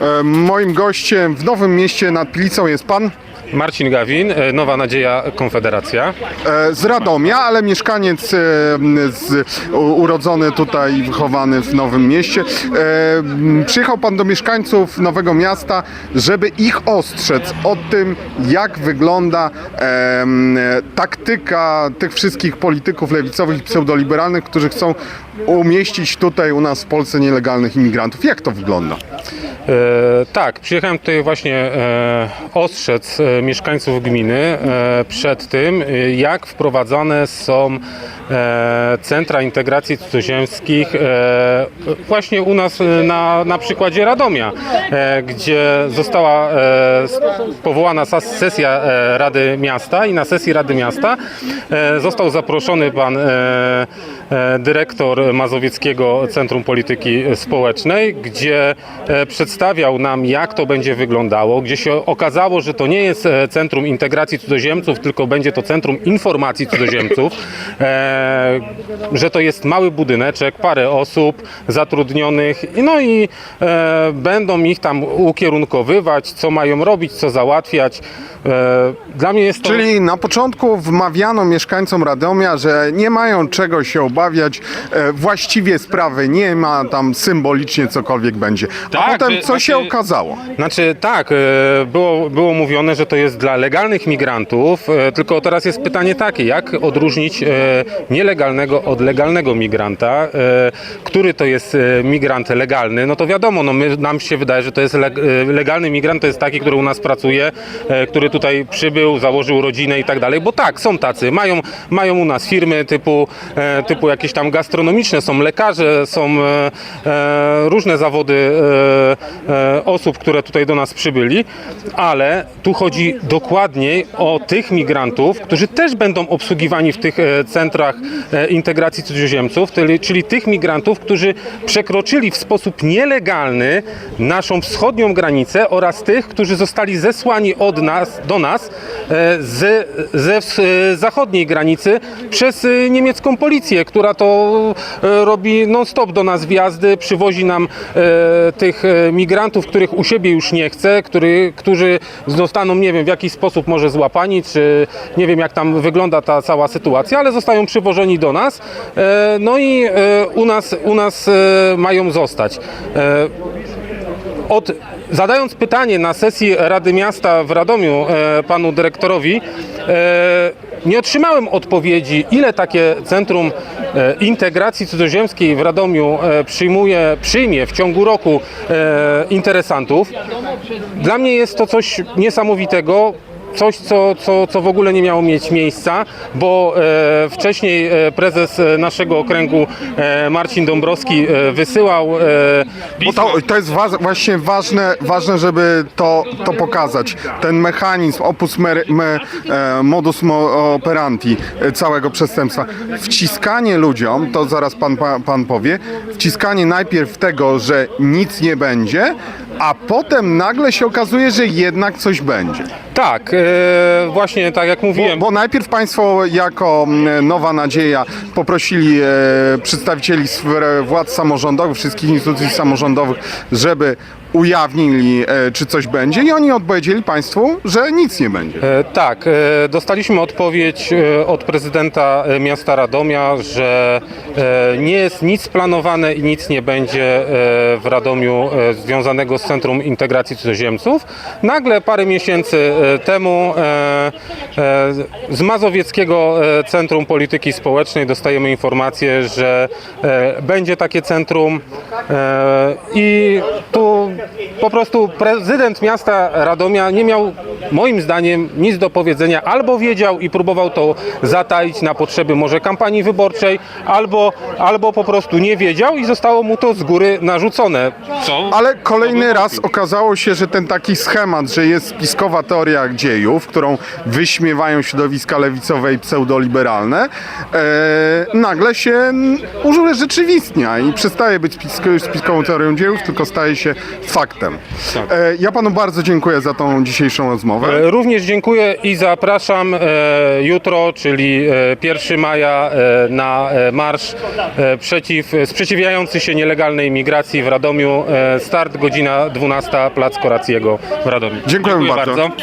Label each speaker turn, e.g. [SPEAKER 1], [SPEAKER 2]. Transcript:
[SPEAKER 1] E, Moim gościem w Nowym Mieście nad Pilicą jest pan
[SPEAKER 2] Marcin Gawin, e, Nowa Nadzieja Konfederacja.
[SPEAKER 1] e, z Radomia, ale mieszkaniec e, z, urodzony tutaj i wychowany w Nowym Mieście. Przyjechał pan do mieszkańców Nowego Miasta, żeby ich ostrzec o tym, jak wygląda taktyka tych wszystkich polityków lewicowych i pseudoliberalnych, którzy chcą umieścić tutaj u nas w Polsce nielegalnych imigrantów. Jak to wygląda?
[SPEAKER 2] E, tak, przyjechałem tutaj właśnie e, ostrzec e, mieszkańców gminy e, przed tym, e, jak wprowadzane są e, centra integracji cudzoziemskich e, właśnie u nas e, na, na przykładzie Radomia, e, gdzie została e, powołana sesja e, Rady Miasta i na sesji Rady Miasta e, został zaproszony pan e, e, dyrektor Mazowieckiego Centrum Polityki Społecznej, gdzie e, przedstawiał nam, jak to będzie wyglądało, gdzie się okazało, że to nie jest e, Centrum Integracji Cudzoziemców, tylko będzie to Centrum Informacji Cudzoziemców, e, że to jest mały budyneczek, parę osób zatrudnionych, no i e, będą ich tam ukierunkowywać, co mają robić, co załatwiać. E, Dla mnie jest to...
[SPEAKER 1] Czyli na początku wmawiano mieszkańcom Radomia, że nie mają czego się obawiać, e, właściwie sprawy nie ma, tam symbolicznie cokolwiek będzie. A
[SPEAKER 2] Tak,
[SPEAKER 1] potem co się
[SPEAKER 2] znaczy-
[SPEAKER 1] okazało?
[SPEAKER 2] Znaczy tak, e, było, było mówione, że to jest dla legalnych migrantów, e, tylko teraz jest pytanie takie, jak odróżnić e, nielegalnego od legalnego migranta, który to jest migrant legalny, no to wiadomo, no my, nam się wydaje, że to jest leg, legalny migrant, to jest taki, który u nas pracuje, który tutaj przybył, założył rodzinę i tak dalej, bo tak, są tacy, mają, mają u nas firmy typu, typu jakieś tam gastronomiczne, są lekarze, są różne zawody osób, które tutaj do nas przybyli, ale tu chodzi dokładniej o tych migrantów, którzy też będą obsługiwani w tych e, centrach e, integracji cudzoziemców, czyli, tych migrantów, którzy przekroczyli w sposób nielegalny naszą wschodnią granicę oraz tych, którzy zostali zesłani od nas do nas e, z, ze e, zachodniej granicy przez e, niemiecką policję, która to e, robi non-stop do nas wjazdy, przywozi nam e, tych e, migrantów, których u siebie już nie chce, który, którzy zostaną, nie wiem w jaki sposób może złapani, czy nie wiem jak tam wygląda ta cała sytuacja, ale zostają przywożeni do nas, e, no i e, u nas, u nas e, mają zostać. Od, zadając pytanie na sesji Rady Miasta w Radomiu panu dyrektorowi, nie otrzymałem odpowiedzi, ile takie centrum e, integracji cudzoziemskiej w Radomiu e, przyjmuje, przyjmie w ciągu roku e, interesantów. Dla mnie jest to coś niesamowitego. Coś, co, co, co w ogóle nie miało mieć miejsca, bo e, wcześniej e, prezes e, naszego okręgu e, Marcin Dąbrowski e, wysyłał e,
[SPEAKER 1] Bo to, to jest wa- właśnie ważne, ważne, żeby to, to pokazać. Ten mechanizm, opus me, e, modus mo- operandi e, całego przestępstwa. Wciskanie ludziom, to zaraz pan, pan, pan powie, wciskanie najpierw tego, że nic nie będzie, a potem nagle się okazuje, że jednak coś będzie.
[SPEAKER 2] Tak, e, właśnie tak jak
[SPEAKER 1] Bo,
[SPEAKER 2] mówiłem.
[SPEAKER 1] bo najpierw Państwo jako mm, Nowa Nadzieja poprosili e, przedstawicieli sfer władz samorządowych, wszystkich instytucji samorządowych, żeby ujawnili, e, czy coś będzie i oni odpowiedzieli Państwu, że nic nie będzie.
[SPEAKER 2] E, Tak, e, dostaliśmy odpowiedź od prezydenta miasta Radomia, że nie jest nic planowane i nic nie będzie w Radomiu związanego z Centrum Integracji Cudzoziemców. Nagle parę miesięcy temu z Mazowieckiego Centrum Polityki Społecznej dostajemy informację, że będzie takie centrum i tu po prostu prezydent miasta Radomia nie miał moim zdaniem nic do powiedzenia, albo wiedział i próbował to zataić na potrzeby może kampanii wyborczej, albo, albo po prostu nie wiedział i zostało mu to z góry narzucone. Co?
[SPEAKER 1] Ale kolejny raz okazało się, że ten taki schemat, że jest spiskowa teoria dziejów, którą wyśmiewają środowiska lewicowe i pseudoliberalne, e, nagle się urzeczywistnia i przestaje być spisko- spiskową teorią dziejów, tylko staje się faktem.
[SPEAKER 2] Tak.
[SPEAKER 1] E, ja panu bardzo dziękuję za tą dzisiejszą rozmowę.
[SPEAKER 2] E, Również dziękuję i zapraszam e, jutro, czyli e, 1 maja e, na e, marsz e, przeciw, sprzeciwiający się nielegalnej migracji w Radomiu. E, start godzina 12, Plac Koracjego w Radomiu.
[SPEAKER 1] Dziękujemy bardzo.
[SPEAKER 2] bardzo.